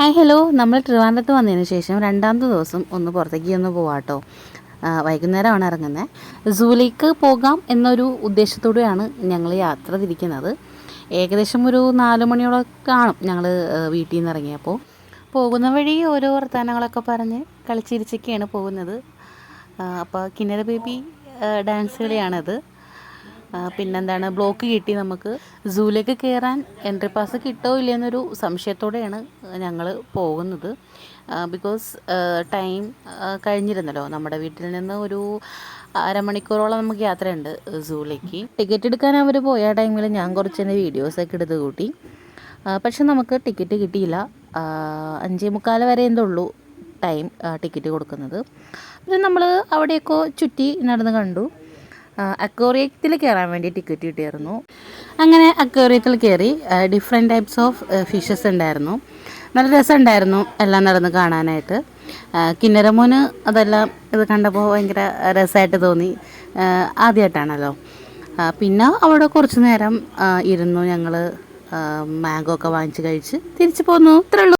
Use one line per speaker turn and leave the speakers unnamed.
Hi hello നമ്മൾ ട്രിവാൻഡ്രത്ത് വന്നതിന് ശേഷം രണ്ടാമത്തെ ദിവസം ഒന്ന് പുറത്തേക്ക് ഒന്ന് പോവാട്ടോ വൈകുന്നേരമാണ് ഇറങ്ങുന്നത് സൂലേക്ക് പോകാം എന്നൊരു ഉദ്ദേശത്തോടെയാണ് ഞങ്ങൾ യാത്ര തിരിക്കുന്നത്. ഏകദേശം ഒരു നാല് മണിയോളം കാണും ഞങ്ങൾ വീട്ടിൽ നിന്ന് ഇറങ്ങിയപ്പോൾ പോകുന്ന വഴി ഓരോ വർത്തമാനങ്ങളൊക്കെ പറഞ്ഞ് കളിച്ചിരിച്ചൊക്കെയാണ് പോകുന്നത്. അപ്പോൾ കിന്നര ബേബി ഡാൻസ് കളിയാണത്. പിന്നെന്താണ് ബ്ലോക്ക് കിട്ടി നമുക്ക്. സൂലേക്ക് കയറാൻ എൻട്രി പാസ് കിട്ടോ ഇല്ലയെന്നൊരു സംശയത്തോടെയാണ് ഞങ്ങൾ പോകുന്നത്. ബിക്കോസ് ടൈം കഴിഞ്ഞിരുന്നല്ലോ. നമ്മുടെ വീട്ടിൽ നിന്ന് ഒരു അരമണിക്കൂറോളം നമുക്ക് യാത്രയുണ്ട് സൂവിലേക്ക് ടിക്കറ്റ് എടുക്കാൻ അവർ പോയ ടൈമിൽ ഞാൻ കുറച്ച് തന്നെ വീഡിയോസൊക്കെ എടുത്ത് കൂട്ടി. പക്ഷെ നമുക്ക് ടിക്കറ്റ് കിട്ടിയില്ല. അഞ്ചേ മുക്കാൽ വരെ എന്തുള്ളൂ ടൈം ടിക്കറ്റ് കൊടുക്കുന്നത്. പിന്നെ നമ്മൾ അവിടെയൊക്കെ ചുറ്റി നടന്ന് കണ്ടു. അക്വേറിയത്തിൽ കയറാൻ വേണ്ടി ടിക്കറ്റ് കിട്ടിയിരുന്നു അങ്ങനെ അക്വേറിയത്തിൽ കയറി ഡിഫറെന്റ് ടൈപ്സ് ഓഫ് ഫിഷസ് ഉണ്ടായിരുന്നു. നല്ല രസമുണ്ടായിരുന്നു എല്ലാം നടന്ന് കാണാനായിട്ട്. കിന്നരമോന് അതെല്ലാം ഇത് കണ്ടപ്പോൾ ഭയങ്കര രസമായിട്ട് തോന്നി. ആദ്യമായിട്ടാണല്ലോ. പിന്നെ അവിടെ കുറച്ച് നേരം ഇരുന്നു ഞങ്ങൾ മാംഗോ ഒക്കെ വാങ്ങിച്ച് കഴിച്ച് തിരിച്ചു പോന്നു. ഇത്രേ ഉള്ളൂ.